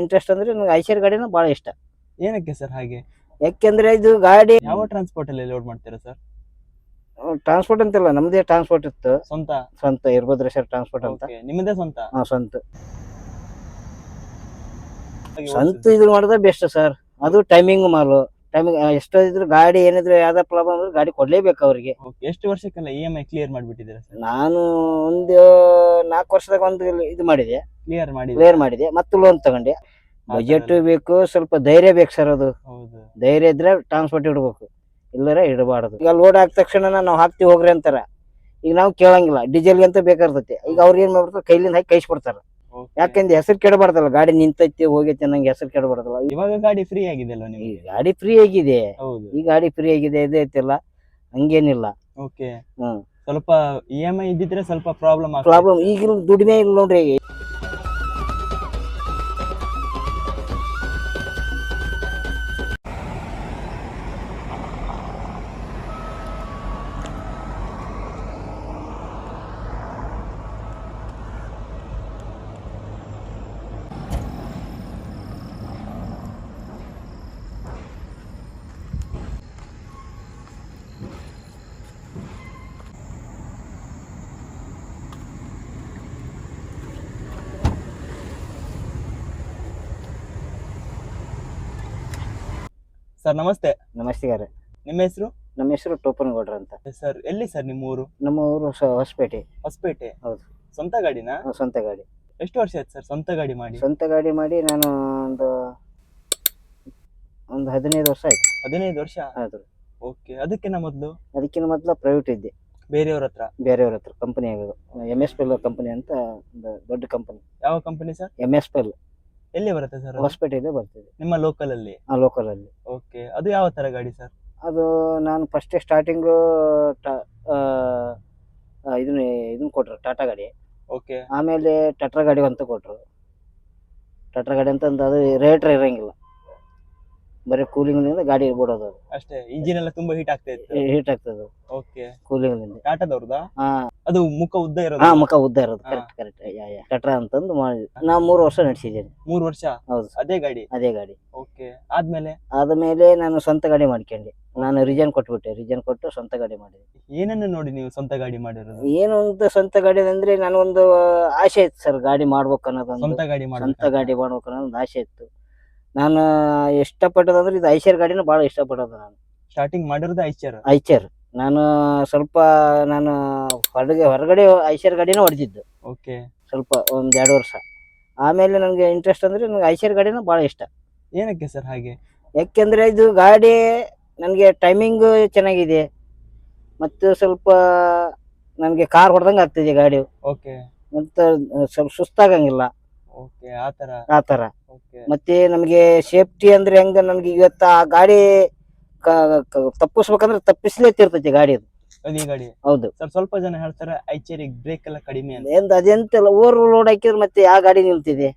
Interest ಅಂದ್ರೆ ನನಗೆ ಐಷರ್ ಗಾಡಿನ ಬಹಳ ಇಷ್ಟ. ಏನಕ್ಕೆ ಸರ್ ಹಾಗೆ? ಯಾಕೆಂದ್ರೆ ಇದು ಗಾಡಿ ಯಾವ ಟ್ರಾನ್ಸ್ಪೋರ್ಟ್ ಅಲ್ಲಿ ಲೋಡ್ ಮಾಡ್ತೀರಾ ಸರ್? ಟ್ರಾನ್ಸ್ಪೋರ್ಟ್ ಅಂತಿಲ್ಲ ನಮ್ದೇ ಟ್ರಾನ್ಸ್ಪೋರ್ಟ್ ಇತ್ತು. ಸ್ವಂತ? ಸ್ವಂತ ಸರ್ ಟ್ರಾನ್ಸ್ಪೋರ್ಟ್ ಅಂತ. Okay, ನಿಮ್ಮದೇ ಸ್ವಂತ? ಹಾ, ಸ್ವಂತ. ಹಾಗೆ ಸ್ವಂತ ಇದು ಮಾಡಿದ್ರೆ ಬೆಸ್ಟ್ ಸರ್. ಅದು ಟೈಮಿಂಗ್ ಮಾಲು. ಟೈಮಿಂಗ್ ಎಷ್ಟೋ ಇದ್ರು ಗಾಡಿ ಏನಿದ್ರು ಯಾವ್ದೋ ಪ್ರಾಬ್ಲಮ್ ಅಂದ್ರೆ ಗಾಡಿ ಕೊಡ್ಲೇಬೇಕು ಅವ್ರಿಗೆ. Okay, ಎಷ್ಟು ವರ್ಷಕ್ಕೆಲ್ಲ ಇ ಎಂ ಐ ಕ್ಲಿಯರ್ ಮಾಡಿಬಿಟ್ಟಿದ್ದೀರಾ ಸರ್? ನಾನು ಒಂದು ನಾಲ್ಕು ವರ್ಷದಾಗ ಒಂದು ಇದು ಮಾಡಿದೆ. ಕ್ಲಿಯರ್ ಮಾಡಿ ಕ್ಲಿಯರ್ ಮಾಡಿದೆ. ಮತ್ತೆ ಲೋನ್ ತಗೊಂಡೆ. ಬಜೆಟ್ ಬೇಕು ಸ್ವಲ್ಪ ಧೈರ್ಯ ಬೇಕು ಸರ್ ಅದು. ಹೌದು. ಧೈರ್ಯ ಇದ್ರೆ ಟ್ರಾನ್ಸ್ಪೋರ್ಟ್ ಇಡ್ಬೇಕು. ಇಲ್ಲರ ಇಡಬಾರದು. ಈಗ ಲೋಡ್ ಹಾಕಿದ ತಕ್ಷಣ ನಾವು ಹಾಕ್ತಿವಿ ಹೋಗ್ರಿ ಅಂತಾರ. ಈಗ ನಾವು ಕೇಳಂಗಿಲ್ಲ. ಡೀಸೆಲ್ ಅಂತ ಬೇಕಾರ್ತೈತಿ. ಈಗ ಅವ್ರು ಏನ್ ಮಾಡ್ಬಿಡ್ತಾರೆ? ಕೈಲಿಂದ ಹಾಕಿ ಕೈಸ್ಬಿಡ್ತಾರ. ಯಾಕಂದ್ರೆ ಹೆಸರು ಕೆಡಬಾರ್ದಲ್ಲ. ಗಾಡಿ ನಿಂತೈತಿ ಹೋಗೈತಿ ನಂಗೆ ಹೆಸರು ಕೆಡಬಾರ್ದಲ್ಲ. ಇವಾಗ ಗಾಡಿ ಫ್ರೀ ಆಗಿದೆ ಅಲ್ವಾ ಈ ನಿಮಗೆ ಗಾಡಿ ಫ್ರೀ ಆಗಿದೆ. ಹೌದು. ಈ ಗಾಡಿ ಫ್ರೀ ಆಗಿದೆ ಇದೆ ಐತಿಲ್ಲ. ಹಂಗೇನಿಲ್ಲ. ಓಕೆ ಹ್ಮ್. ಸ್ವಲ್ಪ ಇ ಎಂ ಐ ಇದ್ದಿದ್ರೆ ಸ್ವಲ್ಪ ಪ್ರಾಬ್ಲಮ್ ಪ್ರಾಬ್ಲಮ್ ಈಗಿನ ದುಡಿಮೆ ಇಲ್ಲ ನೋಡ್ರಿ. ಸರ್ ನಮಸ್ತೆ. ನಮಸ್ಕಾರ ನಿಮ್ಮ ಹೆಸರು? ನಮ್ಮ ಹೆಸರು ಟೋಪನ್ ಗೌಡ್ರ ಅಂತ. ಸರ್ ಎಲ್ಲಿ ಸರ್ ನಿಮ್ಮ ಊರು? ನಮ್ಮ ಊರು ಸ- ಹೊಸಪೇಟೆ. ಹೊಸಪೇಟೆ. ಹೌದು. ಸ್ವಂತ ಗಾಡಿನಾ? ಸ್ವಂತ ಗಾಡಿ. ಎಷ್ಟು ವರ್ಷ ಆಯ್ತು ಸರ್ ಸ್ವಂತ ಗಾಡಿ ಮಾಡಿ? ಸ್ವಂತ ಗಾಡಿ ಮಾಡಿ ನಾನು ಒಂದು ಒಂದು ಹದಿನೈದು ವರ್ಷ ಆಯ್ತು. ಹದಿನೈದು ವರ್ಷ? ಹೌದು. ಓಕೆ ಅದಕ್ಕಿಂತ ಮೊದಲು? ಅದಕ್ಕಿಂತ ಮೊದಲು ಪ್ರೈವೇಟ್ ಇದ್ದೆ. ಬೇರೆಯವ್ರ ಹತ್ರ? ಬೇರೆಯವ್ರ ಹತ್ರ company M S P L company ಅಂತ ಒಂದು ದೊಡ್ಡ ಕಂಪನಿ. ಯಾವ company sir? M S P L ಎಲ್ಲಿ ಬರುತ್ತೆ ಸರ್ ಹೊಸಪೇಟೆಯಲ್ಲಿ ಬರ್ತದೆ. ನಿಮ್ಮ ಲೋಕಲ್ ಅಲ್ಲಿ? ಆ ಲೋಕಲ್ ಅಲ್ಲಿ. ಓಕೆ ಅದು ಯಾವ ತರ ಗಾಡಿ ಸರ್ ಅದು ನಾನು ಫಸ್ಟ್ ಸ್ಟಾರ್ಟಿಂಗ್ ಇದನ್ನ ಇದನ್ನ ಕೊಟ್ರು ಟಾಟಾ ಗಾಡಿ. ಓಕೆ ಆಮೇಲೆ ಟಟ್ರ ಗಾಡಿ ಅಂತ ಕೊಟ್ರು. ಟಟ್ರ ಗಾಡಿ ಅಂತ ಅದು ರೇಟ್ ಇರಂಗಿಲ್ಲ. ಬರೀ ಕೂಲಿಂಗ್ನಿಂದ ಗಾಡಿ ಬಿಡೋದು ಅದು ಅಷ್ಟೇ ಇಂಜಿನ್ ಎಲ್ಲ ತುಂಬಾ ಹೀಟ್ ಆಗ್ತಾ ಇತ್ತು. ಹೀಟ್ ಆಗ್ತದೆ ಓಕೆ ಕೂಲಿಂಗ್ನಿಂದ ಟಾಟಾದವ್ರದಾ ಹಾ. ಅದು ಮುಖ ಉದ್ದ ಇರೋದು? ಹಾ ಮುಖ ಉದ್ದ ಇರೋದು. ಹಾ. Correct correct yeah yeah. ಕಟ್ರ ಅಂತಂದು ಮಾಡಿ. ನಾ ಮೂರು ವರ್ಷ ನಡೆಸಿದ್ದೇನೆ. ಮೂರು ವರ್ಷ? ಹೌದು ಅದೇ ಗಾಡಿ? ಅದೇ ಗಾಡಿ. ಓಕೆ ಆದ್ಮೇಲೆ? ಆದ್ಮೇಲೆ ನಾನು ಸ್ವಂತ ಗಾಡಿ ಮಾಡ್ಕೊಂಡೆ. ನಾನು ರಿಜನ್ ಕೊಟ್ಬಿಟ್ಟೆ. ರಿಜನ್ ಕೊಟ್ಟು ಸ್ವಂತ ಗಾಡಿ ಮಾಡಿದೆ. ಏನನ್ನ ನೋಡಿ ನೀವು ಸ್ವಂತ ಗಾಡಿ ಮಾಡಿರೋದು? ಏನು ಅಂತ ಸ್ವಂತ ಗಾಡಿ ಅಂದ್ರೆ ನನಗೊಂದು ಆಸೆ ಇತ್ತು ಸರ್ ಗಾಡಿ ಮಾಡ್ಬೇಕು ಅನ್ನೋದೊಂದು ಸ್ವಂತ ಗಾಡಿ ಮಾಡಿ ಸ್ವಂತ ಗಾಡಿ ಮಾಡ್ಬೇಕು ಅನ್ನೋದು ಒಂದು ಆಸೆ ಇತ್ತು. ನಾನು ಇಷ್ಟಪಟ್ಟದಂದ್ರೆ ಇದು ಐಷರ್ ಗಾಡಿನ ಭಾಳ ಇಷ್ಟಪಡೋದು ನಾನು. ಸ್ಟಾರ್ಟಿಂಗ್ ಮಾಡಿರೋದು ಐಚರ್ ಐಚರ್ ನಾನು ಸ್ವಲ್ಪ ನಾನು ಹೊರಗೆ ಹೊರಗಡೆ ಐಷರ್ ಗಾಡಿನ ಹೊಡೆದಿದ್ದು. ಓಕೆ ಸ್ವಲ್ಪ ಒಂದ್ ಎರಡು ವರ್ಷ. ಆಮೇಲೆ ನನಗೆ ಇಂಟ್ರೆಸ್ಟ್ ಅಂದ್ರೆ ನನಗೆ ಐಷರ್ ಗಾಡಿನ ಭಾಳ ಇಷ್ಟ. ಏನಕ್ಕೆ ಸರ್ ಹಾಗೆ? ಯಾಕೆಂದ್ರೆ ಇದು ಗಾಡಿ ನನಗೆ ಟೈಮಿಂಗ್ ಚೆನ್ನಾಗಿದೆ. ಮತ್ತು ಸ್ವಲ್ಪ ನನಗೆ ಕಾರ್ ಹೊಡೆದಂಗೆ ಆಗ್ತಿದೆ ಗಾಡಿ. ಓಕೆ ಮತ್ತು ಸ್ವಲ್ಪ ಸುಸ್ತಾಗಂಗಿಲ್ಲ. ಓಕೆ ಆ ತರ. ಆ ಥರ ಓಕೆ ಮತ್ತೆ ನಮಗೆ ಸೇಫ್ಟಿ ಅಂದ್ರೆ ಹೆಂಗ ನಮ್ಗೆ ಇವತ್ತ ಆ ಗಾಡಿ ಕ- ಕ- ತಪ್ಪಿಸ್ಬೇಕಂದ್ರೆ ತಪ್ಪಿಸ್ಲೇ ತಿರ್ತೈತಿ ಗಾಡಿ ಅದು. ಅದು ಗಾಡಿ. ಹೌದು. ಸರ್ ಸ್ವಲ್ಪ ಜನ ಹೇಳ್ತಾರೆ ಐಚರಿ ಬ್ರೇಕ್ ಎಲ್ಲ ಕಡಿಮೆ ಅಂತ. ಎಂತ ಅದೆಂತೆಲ್ಲ ಓವರ್ ಲೋಡ್ ಹಾಕಿದ್ರೆ ಮತ್ತೆ ಯಾವ ಗಾಡಿ ನಿಲ್ತಿದೆ.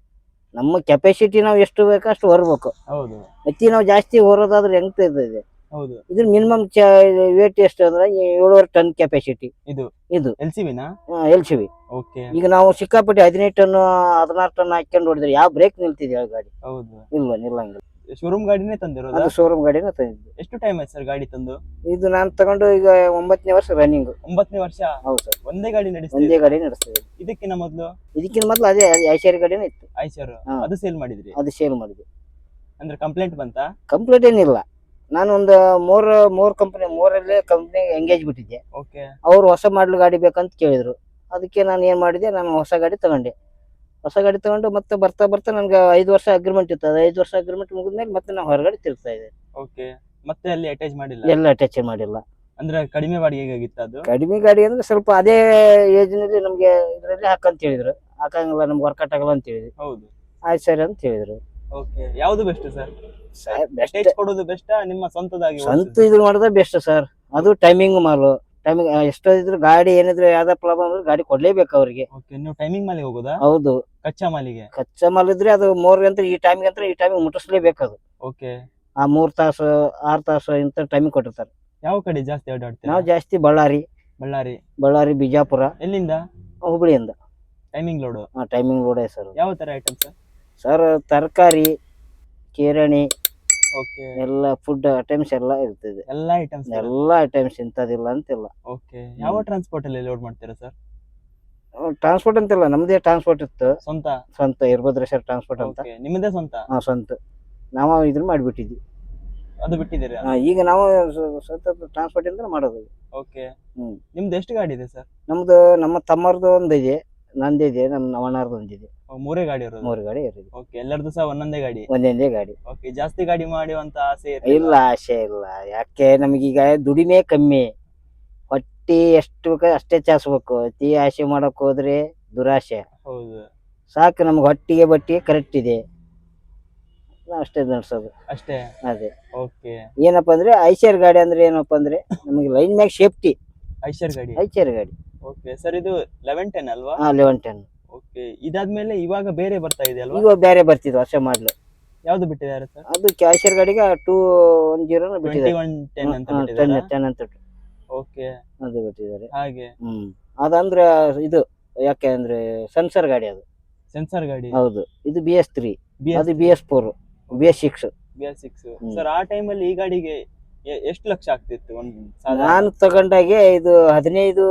ನಮ್ಮ ಕೆಪಾಸಿಟಿ ನಾವು ಎಷ್ಟು ಬೇಕೋ ಅಷ್ಟು ಹೊರಬೇಕು. ಹೌದು. ಮತ್ತೆ ನಾವು ಜಾಸ್ತಿ ಹೊರೋದಾದ್ರೆ ಹೆಂಗ್ ಇರ್ತದೆ ಹೌದು. ಇದ್ರ ಮಿನಿಮಮ್ ವೇಟ್ ಎಷ್ಟು ಅಂದ್ರೆ ಏಳುವರೆ ಟನ್ ಕೆಪಾಸಿಟಿ ಇದು. ಇದು. ಎಲ್ ಸಿ ವಿನಾ ಎಲ್ ಸಿ ವಿ ಓಕೆ ಈಗ ನಾವು ಸಿಕ್ಕಾಪಟ್ಟೆ ಹದಿನೈದು ಟನ್ ಹದಿನಾರು ಟನ್ ಹಾಕೊಂಡು ಹೊಡಿದ್ರೆ ಯಾವ ಬ್ರೇಕ್ ನಿಲ್ತಿದೆ ಆ ಗಾಡಿ? ಹೌದು. ಇಲ್ವಾ ನಿಲ್ಲಂಗಿಲ್ಲ ಶೋರೂಮ್ ಗಾಡಿನೇ ತಂದಿರೋದು? ಅದು ಶೋರೂಮ್ ಗಾಡಿನೇ ತಂದಿದ್ದು. ಎಷ್ಟು ಟೈಮ್ ಆಯ್ತು ಸರ್ ಗಾಡಿ ತಂದು? ಇದು ನಾನು ತಗೊಂಡು ಈಗ ಒಂಬತ್ತನೇ ವರ್ಷ ರನ್ನಿಂಗ್ ಒಂಬತ್ತನೇ ವರ್ಷ? ಹೌದು ಸರ್ ಒಂದೇ ಗಾಡಿ ನಡೆಸ್ತೀವಿ ಒಂದೇ ಗಾಡಿ ನಡೆಸ್ತದೆ ಇದಕ್ಕಿಂತ ಮೊದಲು? ಇದಕ್ಕಿಂತ ಮೊದಲು ಅದೇ ಐಶ್ವರ್ಯ ಗಾಡಿನೇ ಇತ್ತು. ಐಚರ್ ಅದು ಸೇಲ್ ಮಾಡಿದ್ರಿ? ಅದು ಸೇಲ್ ಮಾಡಿದ್ವಿ. ಅಂದ್ರೆ ಕಂಪ್ಲೇಂಟ್ ಬಂತಾ? ಕಂಪ್ಲೇಂಟ್ ಏನಿಲ್ಲ. ನಾನು ಒಂದು ಮೂರ್ ಮೂರ್ ಕಂಪನಿ ಮೂರಲ್ಲೇ ಕಂಪನಿ ಎಂಗೇಜ್ ಬಿಟ್ಟಿದ್ದೆ. ಓಕೆ ಅವ್ರು ಹೊಸ ಮಾಡಲ್ ಗಾಡಿ ಬೇಕಂತ ಕೇಳಿದ್ರು. ಅದಕ್ಕೆ ನಾನು ಏನ್ ಮಾಡಿದೆ ನಾನು ಹೊಸ ಗಾಡಿ ತಗೊಂಡೆ. ಹೊಸ ಗಾಡಿ ತಗೊಂಡು ಮತ್ತೆ ಬರ್ತಾ ಬರ್ತಾ ನನ್ಗೆ ಐದು ವರ್ಷ ಅಗ್ರಿಮೆಂಟ್ ಇತ್ತು. ಅದು ಐದು ವರ್ಷ ಅಗ್ರಿಮೆಂಟ್ ಮುಗಿದ್ಮೇಲೆ ಮತ್ತೆ ನಾವು ಹೊರಗಡೆ ತಿರುಗ್ತಾ ಇದ್ದೆ. ಓಕೆ ಮತ್ತೆ ಅಲ್ಲಿ ಅಟ್ಯಾಚ್ ಮಾಡಿಲ್ಲ? ಎಲ್ಲ ಟಚ್ ಮಾಡಿಲ್ಲ. ಅಂದ್ರೆ ಕಡಿಮೆ ಬಾಡಿಗೆ ಆಗಿತ್ತು ಅದು? ಕಡಿಮೆ ಗಾಡಿ ಅಂದ್ರೆ ಸ್ವಲ್ಪ ಅದೇ ಏಜ್ನಲ್ಲಿ ನಮ್ಗೆ ಇದರಲ್ಲಿ ಹಾಕಂತ ಹೇಳಿದ್ರು. ಹಾಕಂಗಿಲ್ಲ ನಮ್ಗೆ ವರ್ಕೌಟ್ ಆಗಲ್ಲ ಅಂತ ಹೇಳಿದ್ರು. ಹೌದು. ಆಯ್ತು ಸರಿ ಅಂತ ಹೇಳಿದ್ರು. ಓಕೆ ಯಾವ್ದು ಬೆಸ್ಟ್ ಸರ್ ಬೆಸ್ಟ್ ಕೊಡೋದು ಬೆಸ್ಟ್ ನಿಮ್ಮ ಸ್ವಂತದಾಗಿ ಸ್ವಂತ ಇದು ಮಾಡೋದೇ ಬೆಸ್ಟ್ ಸರ್ ಅದು ಟೈಮಿಂಗ್ ಮಾಲು. ಟೈಮಿಂಗ್ ಎಷ್ಟೋ ಇದ್ರು ಗಾಡಿ ಏನಿದ್ರು ಯಾವ್ದೋ ಪ್ರಾಬ್ಲಮ್ ಅಂದ್ರೆ ಗಾಡಿ ಕೊಡ್ಲೇಬೇಕು ಅವ್ರಿಗೆ. ಓಕೆ ನೀವು ಟೈಮಿಂಗ್ ಮಾಲಿಗೆ ಹೋಗೋದಾ? ಹೌದು. ಕಚ್ಚಾ ಮಾಲಿಗೆ? ಕಚ್ಚಾ ಮಾಲ್ ಇದ್ರೆ ಅದು ಮೂರ್ ಗಂಟೆ ಈ ಟೈಮಿಗೆ ಅಂತ ಈ ಟೈಮಿಗೆ ಮುಟ್ಟಿಸ್ಲೇಬೇಕು ಅದು. ಓಕೆ ಆ ಮೂರ್ ತಾಸು ಆರ್ ತಾಸು ಇಂತ ಟೈಮಿಂಗ್ ಕೊಟ್ಟಿರ್ತಾರೆ. ಯಾವ ಕಡೆ ಜಾಸ್ತಿ ಓಡಾಡ್ತೀರಾ ನಾವು ಜಾಸ್ತಿ ಬಳ್ಳಾರಿ. ಬಳ್ಳಾರಿ. ಬಳ್ಳಾರಿ ಬಿಜಾಪುರ. ಎಲ್ಲಿಂದ? ಹುಬ್ಳಿಯಿಂದ. Timing load timing load sir ಯಾವ ತರ ಐಟಮ್ ಸರ್ ಸರ್ ತರಕಾರಿ ಕಿರಣಿ ಓಕೆ. ಎಲ್ಲ ಫುಡ್ ಐಟಮ್ಸ್ ಎಲ್ಲ ಇರ್ತದೆ. ಎಲ್ಲ ಐಟಮ್ಸ್ ಎಲ್ಲ ಐಟಮ್ಸ್ ಇಂಥದಿಲ್ಲ ಅಂತಿಲ್ಲ. ಓಕೆ. ಯಾವ ಟ್ರಾನ್ಸ್ಪೋರ್ಟ್ ಅಲ್ಲಿ ಲೋಡ್ ಮಾಡ್ತೀರಾ ಸರ್? ಟ್ರಾನ್ಸ್ಪೋರ್ಟ್ ಅಂತಿಲ್ಲ ನಮ್ದೇ ಟ್ರಾನ್ಸ್ಪೋರ್ಟ್ ಇತ್ತು. ಸ್ವಂತ? ಸ್ವಂತ ಸರ್ ಟ್ರಾನ್ಸ್ಪೋರ್ಟ್ ಅಂತ. ನಿಮ್ಮದೇ ಸ್ವಂತ? ಹಾ ಸ್ವಂತ. ನಾವು ಇದ್ರ ಮಾಡಿಬಿಟ್ಟಿದ್ವಿ ಅದು ಬಿಟ್ಟಿದ್ದೀರಾ ಈಗ ನಾವು ಸ- ಸ್ವಂತ ಟ್ರಾನ್ಸ್ಪೋರ್ಟ್ ಇಂದ ಮಾಡೋದು. ಓಕೆ. ಹ್ಮ್. ನಿಮ್ದು ಎಷ್ಟು ಗಾಡಿ ಇದೆ ಸರ್? ನಮ್ದು ನಮ್ಮ ತಮ್ಮರ್ದು ಒಂದಿದೆ ನಂದಿದೆ ನಮ್ಮ ನವಣರ್ದು ಒಂದಿದೆ. ಮೂರೇ ಗಾಡಿ ಇರೋದು? ಮೂರು ಗಾಡಿ ಇರೋದು. ಓಕೆ ಎಲ್ಲರದು ಸಹ ಒಂದೊಂದೇ ಗಾಡಿ? ಒಂದೊಂದೇ ಗಾಡಿ. ಓಕೆ ಜಾಸ್ತಿ ಗಾಡಿ ಮಾಡುವಂತ ಆಸೆ ಇರ್ಲಿಲ್ಲ? ಇಲ್ಲ ಆಸೆ ಇಲ್ಲ. ಯಾಕೆ ನಮಗೀಗ ದುಡಿಮೆ ಕಮ್ಮಿ. ಹೊಟ್ಟಿ ಎಷ್ಟು ಬೇಕೋ ಅಷ್ಟೇ ಚಾಸ್ಬೇಕು ಅತಿ ಆಸೆ ಮಾಡಕ್ ಹೋದ್ರೆ ದುರಾಸೆ. ಹೌದು. ಸಾಕು ನಮ್ಗೆ ಹೊಟ್ಟಿಗೆ ಬಟ್ಟಿಗೆ ಕರೆಕ್ಟ್ ಇದೆ. ನಾವ್ ಅಷ್ಟೇ ನಡ್ಸೋದು ಅಷ್ಟೇ? ಅದೇ. ಓಕೆ ಏನಪ್ಪಾ ಅಂದ್ರೆ ಐಶರ್ ಗಾಡಿ ಅಂದ್ರೆ ಏನಪ್ಪಾ ಅಂದ್ರೆ ನಮಗೆ ಲೈನ್ ಮ್ಯಾಗ ಸೇಫ್ಟಿ ಐಶರ್ ಗಾಡಿ? ಐಶರ್ ಗಾಡಿ. ಓಕೆ ಸರ್ ಇದು ಲೆವೆನ್ ಟೆನ್ ಅಲ್ವಾ? ಲೆವೆನ್ ಟೆನ್ ಓಕೆ ಇದಾದ್ಮೇಲೆ ಇವಾಗ ಬೇರೆ ಬರ್ತಾ ಇದೆ ಅಲ್ವಾ? ಇವಾಗ ಬೇರೆ ಬರ್ತಿದ್ವು ವರ್ಷ ಮಾಡ್ಲು ಯಾವ್ದು ಬಿಟ್ಟಿದ್ದಾರೆ ಸರ್? ಅದು ಕ್ಯಾಶಿಯರ್ ಗಾಡಿಗೆ ಟೂ ಒನ್ ಜೀರೋ ಟ್ವೆಂಟಿ ಬಿಟ್ಟಿದ್ದಾರೆ. ಒನ್ ಟೆನ್ ಅಂತ ಟೆನ್ ಬಿಟ್ಟಿದ್ದಾರೆ? ಟೆನ್ ಅಂತ ಓಕೆ. ಅದು ಬಿಟ್ಟಿದ್ದಾರೆ. ಹಾಗೆ. ಹ್ಮ್. ಅದಂದ್ರೆ ಇದು ಯಾಕೆ ಅಂದ್ರೆ ಸೆನ್ಸರ್ ಗಾಡಿ ಅದು. ಸೆನ್ಸರ್ ಗಾಡಿ. ಹೌದು. ಇದು ಬಿ ಎಸ್ ತ್ರೀ ಬಿ ಅದು B S four B S six B S six ಹ್ಮ್. ಸರ್ ಆ ಟೈಮಲ್ಲಿ ಈ ಗಾಡಿಗೆ ಎ- ಎಷ್ಟು ಲಕ್ಷ ಆಗ್ತಿತ್ತು? ಒಂದು ಸಾಧಾರಣ? ನಾನು ತಗೊಂಡಾಗೆ ಇದು ಹದಿನೈದು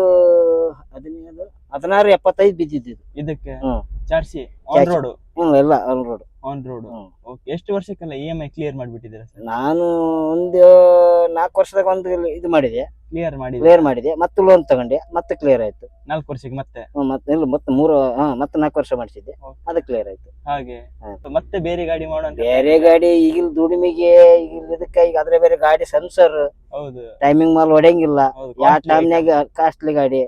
ಹದಿನೈದು ಹದಿನಾರು ಎಪ್ಪತ್ತೈದು ಬಿದ್ದಿದ್ದು ಇದು. ಇದಕ್ಕೆ? ಹ್ಮ್. ಚಾರ್ಸಿ ಆನ್ ಚಾರ್ಸಿ. ರೋಡ್ ಹ್ಮ್ ಎಲ್ಲ ಆನ್ ರೋಡ್ ಆನ್ ರೋಡ್ ಹ್ಮ್. ಓಕೆ ಎಷ್ಟು ವರ್ಷಕ್ಕೆಲ್ಲ ಇ ಎಂ ಐ ಕ್ಲಿಯರ್ ಮಾಡ್ಬಿಟ್ಟಿದ್ದೀರಾ ಸರ್? ನಾನು ಒಂದು ನಾಲ್ಕು ವರ್ಷದಾಗ ಒಂದು ಇದು ಮಾಡಿದೆ. ಕ್ಲಿಯರ್ ಮಾಡಿ ಕ್ಲಿಯರ್ ಮಾಡಿದೆ. ಮತ್ತೆ ಲೋನ್ ತಗೊಂಡೆ. ಮತ್ತೆ ಕ್ಲಿಯರ್ ಆಯ್ತು. ನಾಲ್ಕು ವರ್ಷಕ್ಕೆ ಮತ್ತೆ? ಹ್ಮ್, ಮತ್ತೆ ಇಲ್ಲ ಮತ್ತೆ ಮೂರು ಹಾ ಮತ್ತೆ ನಾಲ್ಕು ವರ್ಷ ಮಾಡಿಸಿದ್ದೆ. Okay. ಅದು ಕ್ಲಿಯರ್ ಆಯ್ತು. ಹಾಗೆ. ಹಾ. ಮತ್ತೆ ಬೇರೆ ಗಾಡಿ ಮಾಡುವಂತ ಬೇರೆ ಗಾಡಿ ಈಗಿನ ದುಡಿಮೆಗೆ ಈಗ ಇದಕ್ಕೆ ಈಗ ಅದ್ರ ಬೇರೆ ಗಾಡಿ ಸೆನ್ಸರ್ ಹೌದು. ಟೈಮಿಂಗ್ ಮಾಲ್ ಹೊಡೆಯಂಗಿಲ್ಲ ಹೌದು ಯಾವ ಟೈಮ್ನಾಗ ಕಾಸ್ಟ್ಲಿ ಗಾಡಿ.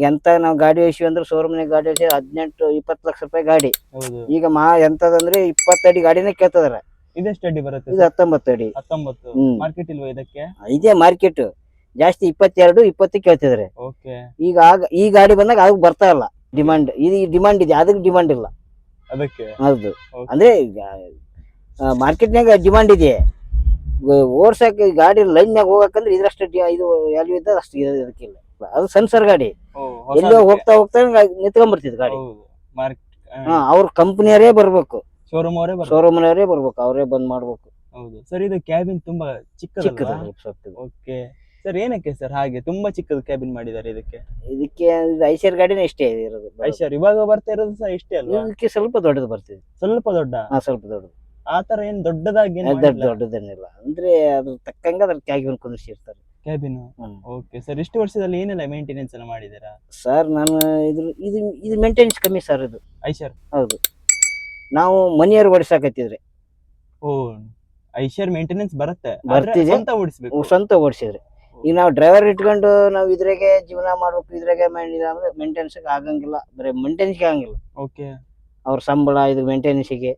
ಎಂತ ನಾವು ಗಾಡಿ ಇಶ್ಯೂ ಅಂದ್ರೆ ಶೋರೂಮ್ನಾಗ ಗಾಡಿ ಇಳಿಸಿ ಹದಿನೆಂಟು ಇಪ್ಪತ್ತು ಲಕ್ಷ ರೂಪಾಯಿ ಗಾಡಿ. ಹೌದು. ಈಗ ಮಾ ಎಂತದಂದ್ರೆ ಇಪ್ಪತ್ತಡಿ ಗಾಡಿನೇ ಕೇಳ್ತದಾರ. ಇದೆಷ್ಟು ಅಡ್ಡಿ ಬರುತ್ತೆ ಇದು ಹತ್ತೊಂಬತ್ತು ಅಡಿ. ಹತ್ತೊಂಬತ್ತು. ಹ್ಮ್. ಮಾರ್ಕೆಟ್ ಇಲ್ವಾ ಇದಕ್ಕೆ? ಇದೇ ಮಾರ್ಕೆಟ್ ಜಾಸ್ತಿ ಇಪ್ಪತ್ತೆರಡು ಇಪ್ಪತ್ತು ಕೇಳ್ತಿದಾರೆ. ಓಕೆ. ಈಗ ಆಗ ಈ ಗಾಡಿ ಬಂದಾಗ ಅದಕ್ಕೆ ಬರ್ತಾ ಇಲ್ಲ. ಡಿಮಾಂಡ್ ಇದು ಡಿಮಾಂಡ್ ಇದೆ. ಅದಕ್ಕೆ ಡಿಮಾಂಡ್ ಇಲ್ಲ. ಅದಕ್ಕೆ? ಹೌದು. Okay. ಅಂದ್ರೆ ಮಾರ್ಕೆಟ್ನಾಗ ಡಿಮಾಂಡ್ ಇದೆ ಓಡ್ಸಕ್ಕೆ ಓಡ್ಸಕ್ ಲೈನ್ ಗಾಡಿ ಲೈನ್ಯಾಗ ಹೋಗಕಂದ್ರೆ ಇದ್ರಷ್ಟು ಡಿ- ಇದು ವ್ಯಾಲ್ಯೂ ಇದ್ದ ಅಷ್ಟು ಇದು- ಇದಕ್ಕಿಲ್ಲ ಅದು ಸೆನ್ಸರ್ ಗಾಡಿ. ಎಲ್ಲೋ. ಹೋಗ್ತಾ ಹೋಗ್ತಾ ನಿಂತ್ಕೊಂಡ್ ಬರ್ತಿದ್ ಗಾಡಿ. ಹಾ ಅವ್ರ ಕಂಪನಿಯವರೇ ಬರ್ಬೇಕು. ಶೋರೂಮ್ ಅವರೇ ಶೋರೂಮ್ ಅವರೇ ಬರ್ಬೇಕು ಅವರೇ ಬಂದ್ ಮಾಡ್ಬೇಕು. ಹೌದು. ಸರ್ ಇದು ಕ್ಯಾಬಿನ್ ತುಂಬಾ ಚಿಕ್ಕ ಚಿಕ್ಕದು ಓಕೆ. ಸರ್ ಏನಕ್ಕೆ ಸರ್ ಹಾಗೆ? ತುಂಬಾ ಚಿಕ್ಕದ ಕ್ಯಾಬಿನ್ ಮಾಡಿದ್ದಾರೆ ಇದಕ್ಕೆ? ಇದಕ್ಕೆ ಇದು ಐಶರ್ ಗಾಡಿನೇ ಇಷ್ಟೇ ಇರೋದು. ಐಶ್ವರ್ ಇವಾಗ ಬರ್ತಾ ಇರೋದು ಸಹ ಇಷ್ಟೇ ಅಲ್ಲ ಇದಕ್ಕೆ ಸ್ವಲ್ಪ ದೊಡ್ಡದು ಬರ್ತಿದೆ. ಸ್ವಲ್ಪ ದೊಡ್ಡ? ಹಾ ಸ್ವಲ್ಪ ದೊಡ್ಡದು. ಆ ತರ ಏನ್ ದೊಡ್ಡದಾಗಿ ದೊಡ್ಡದೇನಿಲ್ಲ. ಅಂದ್ರೆ ಅದ್ರ ತಕ್ಕಂಗ ಅದ್ರ ಕ್ಯಾಬಿನ್ ಕುಂದಿರ್ಸಿರ್ತಾರೆ. ಕ್ಯಾಬಿನ್ ಓಕೆ ಸರ್ ಇಷ್ಟು ವರ್ಷದಲ್ಲಿ ಏನೆಲ್ಲ ಮೇಂಟೆನೆನ್ಸ್ ಎಲ್ಲ ಮಾಡಿದ್ದೀರಾ? ಸರ್ ನಾನು ಇದ್ರ ಇದು ಇದು ಮೇಂಟೆನೆನ್ಸ್ ಕಮ್ಮಿ ಸರ್ ಇದು. ಐಶರ್ ಹೌದು. ನಾವು ಮನೆಯವ್ರು ಓಡಿಸಾಕತ್ತಿದ್ರೆ. ಓ ಐಶರ್ ಮೇಂಟೆನೆನ್ಸ್ ಬರುತ್ತೆ. ಬರ್ತಿದೆ. ಸ್ವಂತ ಓಡಿಸ್ಬೇಕು. ಸ್ವಂತ ಓಡಿಸಿದ್ರೆ. ಈಗ ನಾವು ಡ್ರೈವರ್ ಇಟ್ಕೊಂಡು ನಾವು ಇದ್ರಾಗೆ ಜೀವನ ಮಾಡ್ಬೇಕು ಇದ್ರಾಗೆ ಮಾಡಿಲ್ಲ ಅಂದ್ರೆ ಮೇಂಟೆನೆನ್ಸ್ ಆಗಂಗಿಲ್ಲ. ಬರೀ ಮೇಂಟೆನೆನ್ಸ್ಗೆ ಆಗಂಗಿಲ್ಲ. ಓಕೆ ಅವ್ರ ಸಂಬಳ ಇದು ಮೇಂಟೆನೆನ್ಸಿಗೆ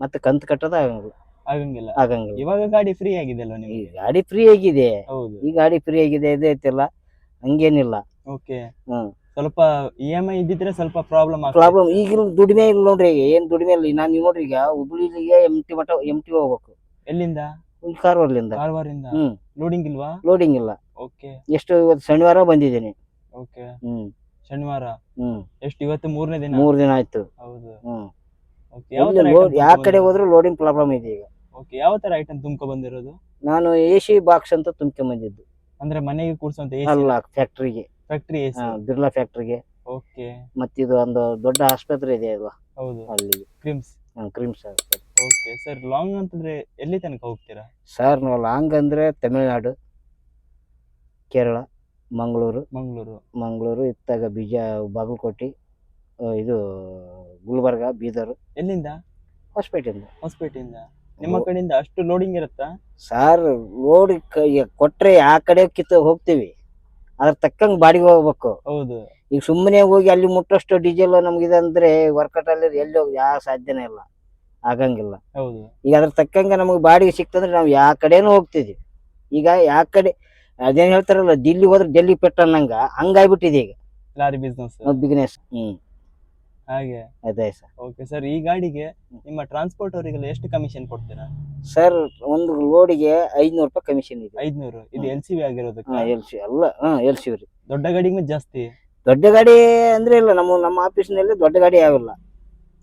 ಮತ್ತೆ ಕಂತು ಕಟ್ಟೋದು ಆಗಂಗಿಲ್ಲ. ಆಗಂಗಿಲ್ಲ. ಆಗಂಗಿಲ್ಲ. ಇವಾಗ ಗಾಡಿ ಫ್ರೀ ಆಗಿದೆ ಅಲ್ವಾ ಈ ನಿಮಗೆ ಗಾಡಿ ಫ್ರೀ ಆಗಿದೆ. ಹೌದು. ಈ ಗಾಡಿ ಫ್ರೀ ಆಗಿದೆ ಇದೆ ಐತಿಲ್ಲ ಹಂಗೇನಿಲ್ಲ. ಓಕೆ ಹ್ಮ್. ಸ್ವಲ್ಪ ಇ ಎಂ ಐ ಇದ್ದಿದ್ರೆ ಸ್ವಲ್ಪ ಪ್ರಾಬ್ಲಮ್ ಪ್ರಾಬ್ಲಮ್ ಈಗಿನ ದುಡಿಮೆ ಇಲ್ಲ ನೋಡ್ರಿ ಏನ್ ದುಡಿಮೆ ಇಲ್ಲ. ನಾನು ನೀವು ನೋಡ್ರಿ ಈಗ ಹುಬ್ಳಿಗೆ ಎಂ ಟಿ ಮಠ ಎಂ ಟಿ ಹೋಗ್ಬೇಕು. ಎಲ್ಲಿಂದ? ಇಲ್ಲಿ ಕಾರವಾರಲಿಂದ. ಕಾರವಾರಿಂದ ಹ್ಮ್. ಲೋಡಿಂಗ್ ಇಲ್ವಾ? ಲೋಡಿಂಗ್ ಇಲ್ಲ. ಓಕೆ ಎಷ್ಟು ಇವತ್ತು ಶನಿವಾರ ಬಂದಿದ್ದೀನಿ. ಓಕೆ ಹ್ಮ್. ಶನಿವಾರ? ಹ್ಮ್. ಎಷ್ಟು ಇವತ್ತು ಮೂರನೇ ದಿನ? ಮೂರ್ ದಿನ ಆಯ್ತು. ಹೌದು. ಹ್ಮ್. ಓಕೆ ಯಾವ ಕಡೆ ಹೋದ್ರು ಲೋಡಿಂಗ್ ಪ್ರಾಬ್ಲಮ್ ಇದೆ ಈಗ. ಓಕೆ ಯಾವ ತರ ಐಟಮ್ ತುಂಬ್ಕೊ ಬಂದಿರೋದು? ನಾನು ಎ ಸಿ ಬಾಕ್ಸ್ ಅಂತ ತುಂಬ್ಕೊಂಡ್ ಬಂದಿದ್ದು. ಅಂದ್ರೆ ಮನೆಗೆ ಕೂರ್ಸುವಂತ ಎ ಅಲ್ಲ ಫ್ಯಾಕ್ಟ್ರಿಗೆ ಫ್ಯಾಕ್ಟ್ರಿ ಎಸಿ ಬಿರ್ಲಾ ಫ್ಯಾಕ್ಟ್ರಿಗೆ ಓಕೆ ಮತ್ತಿದು ಒಂದು ದೊಡ್ಡ ಆಸ್ಪತ್ರೆ ಇದೆ ಅಲ್ವಾ? ಹೌದು. ಅಲ್ಲಿ. KRIMS KRIMS okay sir long ಅಂತಂದ್ರೆ ಎಲ್ಲಿ ತನಕ ಹೋಗ್ತೀರಾ? ಸರ್ ನಾವು ಲಾಂಗ್ ಅಂದ್ರೆ ತಮಿಳುನಾಡು ಕೇರಳ ಮಂಗಳೂರು. ಮಂಗಳೂರು. ಮಂಗಳೂರು ಇತ್ತಾಗ ಬೀಜ ಬಾಗಲಕೋಟೆ ಇದು ಗುಲ್ಬರ್ಗ ಬೀದರ್. ಎಲ್ಲಿಂದ? ಹೊಸಪೇಟೆಯಿಂದ ಹೊಸಪೇಟೆಯಿಂದ ನಿಮ್ಮ ಕಡೆಯಿಂದ ಅಷ್ಟು ಲೋಡಿಂಗ್ ಇರುತ್ತಾ? ಸರ್ ರೋಡ್ ಕೊಟ್ರೆ ಆ ಕಡೆ ಕಿತ್ತ ಹೋಗ್ತೀವಿ. ಅದ್ರ ತಕ್ಕಂಗೆ ಬಾಡಿಗೆ ಹೋಗ್ಬೇಕು. ಹೌದು. ಈಗ ಸುಮ್ಮನೆ ಹೋಗಿ ಅಲ್ಲಿ ಮುಟ್ಟಷ್ಟು ಡೀಸೆಲ್ ನಮ್ಗಿದೆ ಅಂದ್ರೆ ವರ್ಕೌಟ್ ಅಲ್ಲಿ ಎಲ್ಲಿ ಹೋಗಿ ಯಾವ ಸಾಧ್ಯನೇ ಇಲ್ಲ. ಆಗಂಗಿಲ್ಲ. ಹೌದು. ಈಗ ಅದ್ರ ತಕ್ಕಂಗೆ ನಮಗೆ ಬಾಡಿಗೆ ಸಿಕ್ತಂದ್ರೆ ನಾವು ಯಾವ ಕಡೆನು ಹೋಗ್ತಿದ್ವಿ. ಈಗ ಯಾವ ಕಡೆ ಅದೇನ್ ಹೇಳ್ತಾರಲ್ಲ ದಿಲ್ಲಿ ಹೋದ್ರೆ ಡೆಲ್ಲಿ ಪೆಟ್ಟ ಅನ್ನಂಗ. ಹಂಗಾಗ್ಬಿಟ್ಟಿದೆ ಈಗ. ಲಾರಿ ಬಿಸ್ನೆಸ್ ಬಿಸ್ನೆಸ್ ಹ್ಮ್. ಹಾಗೆ? ಅದೇ ಸರ್. ಓಕೆ ಸರ್ ಈ ಗಾಡಿಗೆ ನಿಮ್ಮ ಟ್ರಾನ್ಸ್ಪೋರ್ಟ್ ಅವರಿಗೆಲ್ಲ ಎಷ್ಟು ಕಮಿಷನ್ ಕೊಡ್ತೀರಾ? ಸರ್ ಒಂದು ಲೋಡಿಗೆ ಐದ್ನೂರು ರೂಪಾಯಿ ಕಮಿಷನ್ ಇದೆ. ಐದ್ನೂರು. ಇದು. ಎಲ್ ಸಿ ಬಿ ಆಗಿರೋದಕ್ಕೆ? ಎಲ್ ಸಿ ಅಲ್ಲ ಹಾ ಎಲ್ ಸಿ ರೀ. ದೊಡ್ಡ ಗಾಡಿಗೆ ಜಾಸ್ತಿ? ದೊಡ್ಡ ಗಾಡಿ ಅಂದ್ರೆ ಇಲ್ಲ ನಮ್ಮ ನಮ್ಮ ಆಫೀಸ್ನಲ್ಲಿ ದೊಡ್ಡ ಗಾಡಿ ಯಾವಿಲ್ಲ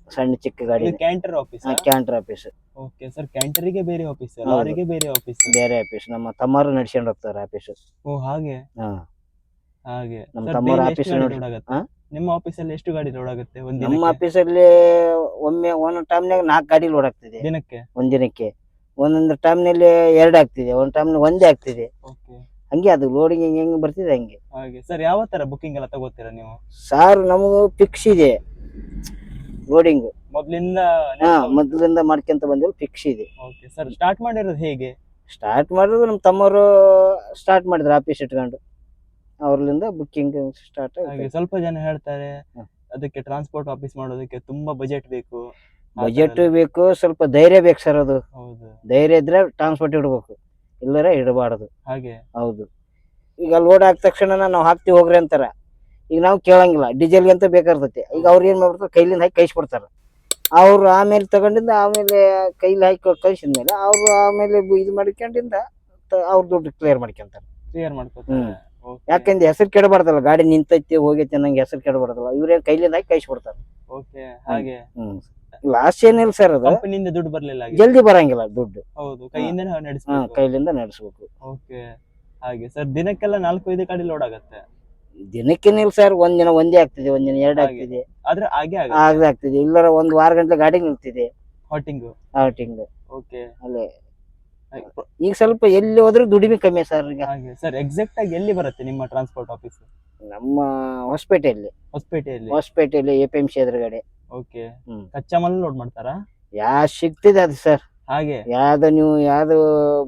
ಸಣ್ಣ ಚಿಕ್ಕ ಗಾಡಿ. ಇದು canter office canter office okay sir ಕ್ಯಾಂಟರಿಗೆ ಬೇರೆ ಆಫೀಸ್ ಅವರಿಗೆ ಲಾರಿಗೆ ಬೇರೆ ಆಫೀಸ್ ಬೇರೆ ಆಫೀಸ್ ನಮ್ಮ ತಮ್ಮರು ನಡ್ಸ್ಕೊಂಡು ಹೋಗ್ತಾರೆ ಆಫೀಸ್ ಓ ಹಾಗೆ? ಹಾ. ಹಾಗೆ. ನಮ್ಮ ತಮ್ಮರ ಆಫೀಸ್ ನೋಡಿ-? ನಿಮ್ಮ ಆಫೀಸಲ್ಲಿ ಎಷ್ಟು ಗಾಡಿ ಲೋಡ್ ಆಗುತ್ತೆ ಒಂದು ನಮ್ಮ ಆಫೀಸಲ್ಲಿ ಒಮ್ಮೆ ಒಂದೊಂದು ಟೈಮ್ನಾಗ ನಾಲ್ಕು ಗಾಡಿ ಲೋಡ್ ಆಗ್ತಿದೆ. ದಿನಕ್ಕೆ? ಒಂದ್ ದಿನಕ್ಕೆ. ಒಂದೊಂದು ಟೈಮ್ನಲ್ಲಿ ಎರಡು ಆಗ್ತಿದೆ. ಒಂದ್ ಟೈಮ್ ಒಂದೇ ಆಗ್ತಿದೆ. ಓಕೆ ಹಂಗೆ ಅದು ಲೋಡಿಂಗ್ ಹೆಂಗೆ ಹೆಂಗೆ ಬರ್ತಿದೆ ಹಂಗೆ. ಹಾಗೆ. ಸರ್ ಯಾವ ತರ ಬುಕ್ಕಿಂಗ್ ಎಲ್ಲ ತಗೋತೀರಾ ನೀವು? ಸಾರ್ ನಮಗೂ ಫಿಕ್ಸ್ ಇದೆ. ಲೋಡಿಂಗ್ ಮೊದ್ಲಿಂದ ಹಾ ಮೊದಲಿಂದ ಮಾಡ್ಕೊಂತ ಬಂದಿರೋ ಫಿಕ್ಸ್ ಇದೆ. ಓಕೆ ಸರ್ ಸ್ಟಾರ್ಟ್ ಮಾಡಿರೋದು ಹೇಗೆ? ಸ್ಟಾರ್ಟ್ ಮಾಡಿದ್ರು ನಮ್ಮ ತಮ್ಮವರು ಸ್ಟಾರ್ಟ್ ಮಾಡಿದ್ರು ಆಫೀಸ್ ಇಟ್ಕೊಂಡು. ಅವ್ರಲಿಂದ ಬುಕ್ಕಿಂಗ್ ಸ್ಟಾರ್ಟ್ ಹಾಗೆ ಸ್ವಲ್ಪ ಜನ ಹೇಳ್ತಾರೆ ಅದಕ್ಕೆ ಟ್ರಾನ್ಸ್ಪೋರ್ಟ್ ಆಫೀಸ್ ಮಾಡೋದಕ್ಕೆ ತುಂಬಾ ಬಜೆಟ್ ಬೇಕು. ಬಜೆಟ್ ಬೇಕು ಸ್ವಲ್ಪ ಧೈರ್ಯ ಬೇಕು ಸರ್ ಅದು. ಧೈರ್ಯ ಇದ್ರೆ ಟ್ರಾನ್ಸ್ಪೋರ್ಟ್ ಇಡಬೇಕು ಇಲ್ಲರ ಇಡಬಾರದು. ಹಾಗೆ. ಹೌದು. ಈಗ ಲೋಡ್ ಆದ ತಕ್ಷಣ ನಾವು ಹಾಕ್ತಿವಿ ಹೋಗ್ರಿ ಅಂತಾರ. ಈಗ ನಾವು ಕೇಳಂಗಿಲ್ಲ ಡೀಸೆಲ್ಗೆ ಅಂತ ಬೇಕಾರ್ತೈತಿ ಈಗ ಅವ್ರು ಏನ್ ಮಾಡ್ಬಿಡ್ತಾರೆ ಕೈಲಿಂದ ಹಾಕಿ ಕಳಿಸ್ಬಿಡ್ತಾರ ಅವ್ರು ಆಮೇಲೆ ತಗೊಂಡಿಂದ ಆಮೇಲೆ ಕೈಲಿ ಹಾಕಿ ಕಳಿಸಿದ್ಮೇಲೆ ಅವ್ರು ಆಮೇಲೆ ಇದು ಮಾಡ್ಕೊಂಡಿಂದ ಅವ್ರ ದುಡ್ಡು ಕ್ಲಿಯರ್ ಮಾಡ್ಕೊಂತಾರೆ. ಕ್ಲಿಯರ್ ಮಾಡ್ಕೊತಾರೆ. ಯಾಕಂದ್ರೆ ಹೆಸರು ಕೆಡಬಾರ್ದಲ್ಲ ಗಾಡಿ ನಿಂತೈತಿ ಹೋಗೈತಿ ನಂಗೆ ಹೆಸರು ಕೆಡಬಾರ್ದಲ್ಲ ಇವ್ರೇ ಕೈಲಿಂದ ಹಾಕಿ ಕಳಿಸ್ಬಿಡ್ತಾರೆ. ಓಕೆ ಹಾಗೆ. ಹ್ಮ್ ಲಾಸ್ ಏನಿಲ್ಲ ಸರ್ ಅದು. ಕಂಪನಿಯಿಂದ ದುಡ್ಡು ಬರ್ಲಿಲ್ಲ ಜಲ್ದಿ ಬರಂಗಿಲ್ಲ ದುಡ್ಡು. ಹೌದು ನಡೆಸ್ಬೇಕು. ಕೈಲಿಂದ ನಡೆಸ್ಬೇಕು. ಓಕೆ ಹಾಗೆ. ಸರ್ ದಿನಕ್ಕೆಲ್ಲ ನಾಲ್ಕು ಐದು ಗಾಡಿ ಲೋಡ್ ಆಗತ್ತೆ? ದಿನಕ್ಕೇನಿಲ್ಲ ಸರ್ ಒಂದಿನ ದಿನ ಒಂದೇ ಆಗ್ತಿದೆ ಒಂದ್ ದಿನ ಎರಡು. ಆಗ್ತಿದೆ. ಆದ್ರೆ ಹಾಗೆ ಆಗದೆ ಆಗ್ತಿದೆ. ಇಲ್ಲರ ಒಂದ್ ವಾರ ಗಂಟೆ ಗಾಡಿ ನಿಲ್ತಿದೆ. ಹಾಟಿಂಗ್ ಔಟಿಂಗ್ ಓಕೆ ಅಲ್ಲೇ. ಈಗ ಸ್ವಲ್ಪ ಎಲ್ಲಿ ಹೋದ್ರೂ ದುಡಿಮೆ ಕಮ್ಮಿ ಸರ್ ಈಗ. ಹಾಗೆ. ಸರ್ ಎಕ್ಸಾಕ್ಟ್ ಆಗಿ ಎಲ್ಲಿ ಬರುತ್ತೆ ನಿಮ್ಮ ಟ್ರಾನ್ಸ್ಪೋರ್ಟ್ ಆಫೀಸ್ ನಮ್ಮ ಹೊಸಪೇಟೆಯಲ್ಲಿ. ಹೊಸಪೇಟೆಯಲ್ಲಿ? ಹೊಸಪೇಟೆಯಲ್ಲಿ ಎ ಪಿ ಎಂ ಸಿ ಎದುರುಗಡೆ. ಓಕೆ ಹ್ಮ್. ಕಚ್ಚಾ ಮಾಲ್ ಲೋಡ್ ಮಾಡ್ತಾರಾ? ಯಾ ಸಿಗ್ತಿದೆ ಅದು ಸರ್. ಹಾಗೆ. ಯಾವ್ದು ನೀವು ಯಾವ್ದು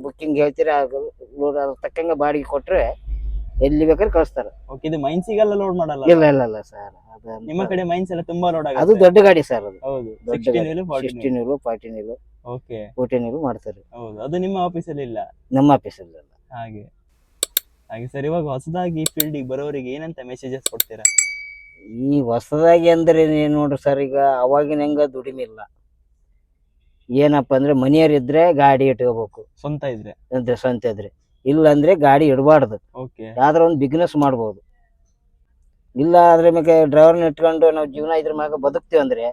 ಬುಕ್ಕಿಂಗ್ ಹೇಳ್ತೀರಾ ಅದು ಲೋಡ್ ಅದ್ರ ತಕ್ಕಂಗೆ ಬಾಡಿಗೆ ಕೊಟ್ರೆ ಎಲ್ಲಿ ಬೇಕಾದ್ರೆ ಕಳಿಸ್ತಾರೆ. ಓಕೆ ಇದು ಮೈನ್ಸಿಗೆಲ್ಲ ಲೋಡ್ ಮಾಡಲ್ಲ? ಇಲ್ಲ ಇಲ್ಲ ಇಲ್ಲ ಸರ್. ಅದು ನಿಮ್ಮ ಕಡೆ ಮೈನ್ಸ್ ಎಲ್ಲ ತುಂಬಾ ಲೋಡ್ ಅದು ಆಗುತ್ತೆ. ದೊಡ್ಡ ಗಾಡಿ ಸರ್ ಅದು. ಹೌದು. ದೊಡ್ಡ ಗಾಡಿ. ಫಾರ್ಟಿ ಸಿಕ್ಸ್ಟೀನ್ ಇರು ಫಾರ್ಟೀನ್ ಇರು ಓಕೆ ಕೋಟೆ ನೀರು ಮಾಡ್ತಾರೆ. ಹೌದು ಅದು ನಿಮ್ಮ ಆಫೀಸಲ್ಲಿ ಇಲ್ಲ? ನಮ್ಮ ಆಫೀಸಲ್ಲಿ ಹಾಗೆ. ಹಾಗೆ ಸರ್ ಇವಾಗ ಹೊಸದಾಗಿ ಫೀಲ್ಡಿಗೆ ಬರೋರಿಗೆ ಏನಂತ ಮೆಸೇಜಸ್ ಕೊಡ್ತೀರಾ? ಈ ಹೊಸದಾಗಿ ಅಂದ್ರೆ ಏನ್ ನೋಡ್ರಿ ಸರ್ ಈಗ ಅವಾಗಿನ ಹೆಂಗ ದುಡಿಮೆ ಇಲ್ಲ ಏನಪ್ಪ ಅಂದ್ರೆ ಮನೆಯವ್ರಿದ್ರೆ ಗಾಡಿ ಇಟ್ಕೋಬೇಕು. ಸ್ವಂತ ಇದ್ರೆ? ಅಂದ್ರೆ ಸ್ವಂತ ಇದ್ರೆ. ಇಲ್ಲ ಅಂದ್ರೆ ಗಾಡಿ ಇಡಬಾರ್ದು. ಓಕೆ ಯಾವ್ದಾರ ಒಂದು ಬಿಸ್ನೆಸ್ ಮಾಡ್ಬೋದು. ಇಲ್ಲ ಅದ್ರ ಮ್ಯಾಗ ಡ್ರೈವರ್ನ ಇಟ್ಕೊಂಡು ನಾವು ಜೀವನ ಇದ್ರ ಮ್ಯಾಗ ಬದುಕ್ತೀವಿ ಅಂದ್ರೆ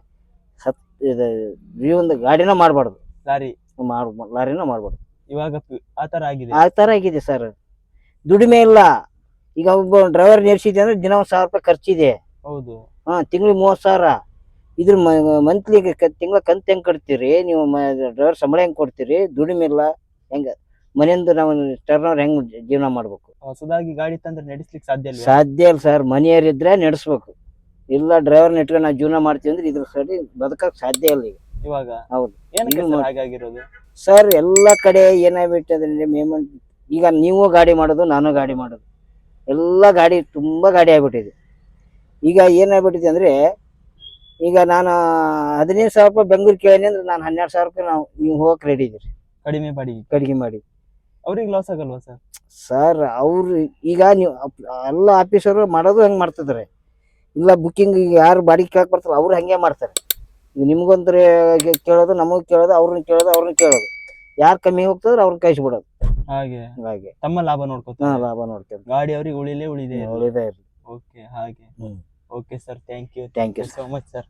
ಸತ್ ಇದು ಜೀವನದ ಗಾಡಿನ ಮಾಡಬಾರ್ದು. ಲಾರಿ. ಮಾಡ್ ಲಾರಿನ ಮಾಡಬಾರ್ದು. ಇವಾಗ ಪಿ- ಆ ತರ ಆಗಿದೆ. ಆ ಥರ ಆಗಿದೆ ಸರ್. ದುಡಿಮೆ ಇಲ್ಲ. ಈಗ ಒಬ್ಬ ಡ್ರೈವರ್ ನೇರ್ಸಿದ್ದೆ ಅಂದ್ರೆ ದಿನ ಒಂದು ಸಾವಿರ ರೂಪಾಯಿ ಖರ್ಚಿದೆ. ಹೌದು. ಹಾ ತಿಂಗಳು ಮೂವತ್ತು ಸಾವಿರ. ಇದ್ರ ಮಂತ್ಲಿ ತಿಂಗಳ ಕಂತು ಹೆಂಗ್ ಕಟ್ತೀರಿ? ನೀವು ಡ್ರೈವರ್ ಸಂಬಳ ಹೆಂಗ್ ಕೊಡ್ತೀರಿ? ದುಡಿಮೆ ಇಲ್ಲ. ಹೆಂಗ ಮನೆಯಿಂದ ನಾವು ಟರ್ನ್ ಓವರ್ ಹೆಂಗ್ ಜೀವನ ಮಾಡ್ಬೇಕು? ಹೊಸದಾಗಿ ಗಾಡಿ ತಂದ್ರೆ ನಡೆಸ್ಲಿಕ್ಕೆ ಸಾಧ್ಯ ಇಲ್ವಾ? ಸಾಧ್ಯ ಇಲ್ಲ ಸರ್. ಮನೆಯವರಿದ್ರೆ ನಡೆಸ್ಬೇಕು. ಇಲ್ಲ ಡ್ರೈವರ್ನ ಇಟ್ಕೊಂಡು ನಾವು ಜೀವನ ಮಾಡ್ತೀವಿ ಅಂದ್ರೆ ಇದ್ರ ಸರಿ ಬದುಕಕ್ ಸಾಧ್ಯ ಇಲ್ಲ ಈಗ. ಇವಾಗ? ಹೌದು. ಏನಕ್ಕೆ ಸರ್. ಹಾಗಾಗಿರೋದು? ಸರ್ ಎಲ್ಲ ಕಡೆ ಏನಾಗ್ಬಿಟ್ಟದ್ರೆ ಮೇಮೆಂಟ್ ಈಗ ನೀವು ಗಾಡಿ ಮಾಡೋದು ನಾನು ಗಾಡಿ ಮಾಡೋದು. ಎಲ್ಲ ಗಾಡಿ ತುಂಬಾ ಗಾಡಿ ಆಗ್ಬಿಟ್ಟಿದೆ. ಈಗ ಏನಾಗ್ಬಿಟ್ಟಿದೆ ಅಂದ್ರೆ ಈಗ ನಾನು ಹದಿನೈದು ಸಾವಿರ ರೂಪಾಯಿ ಬೆಂಗಳೂರು ಕೇಳಿ ಅಂದ್ರೆ ನಾನು ಹನ್ನೆರಡು ಸಾವಿರ ರೂಪಾಯಿ ನಾವು ನೀವು ಹೋಗಕ್ ರೆಡಿ ಇದೀರಿ. ಕಡಿಮೆ ಮಾಡಿ ಕಡಿಮೆ ಮಾಡಿ ಅವ್ರಿಗೆ ಲಾಸ್ ಆಗಲ್ವಾ ಸರ್? ಸರ್ ಅವ್ರು ಈಗ ನೀವು ಎಲ್ಲ ಆಫೀಸರು ಮಾಡೋದು ಹೆಂಗ್ ಮಾಡ್ತಿದ್ದಾರೆ. ಇಲ್ಲ ಬುಕ್ಕಿಂಗ್ ಯಾರು ಬಾಡಿಗೆ ಕೇಳಕ್ ಬರ್ತಾರ ಅವ್ರು ಹಂಗೆ ಮಾಡ್ತಾರೆ. ನಿಮ್ಗೊಂದ್ರೆ ಕೇಳೋದು ನಮಗ್ ಕೇಳೋದು ಅವ್ರನ್ನ ಕೇಳೋದು ಅವ್ರನ್ನ ಕೇಳೋದು. ಯಾರು ಕಮ್ಮಿ ಹೋಗ್ತದ್ರೆ ಅವ್ರನ್ನ ಕಳಿಸ್ಬಿಡೋದು ಹಾಗೆ. ಹಾಗೆ. ತಮ್ಮ ಲಾಭ ಹಾ ನೋಡ್ಕೋತಾರೆ ಲಾಭ ನೋಡ್ತೇವೆ ಗಾಡಿ ಅವ್ರಿಗೆ ಉಳಿಲೇ ಉಳಿದೆ ಉಳಿದೇ ಇರ್ಲಿ. ಓಕೆ ಹಾಗೆ. ಹ್ಮ್. Okay sir thank you thank you so much sir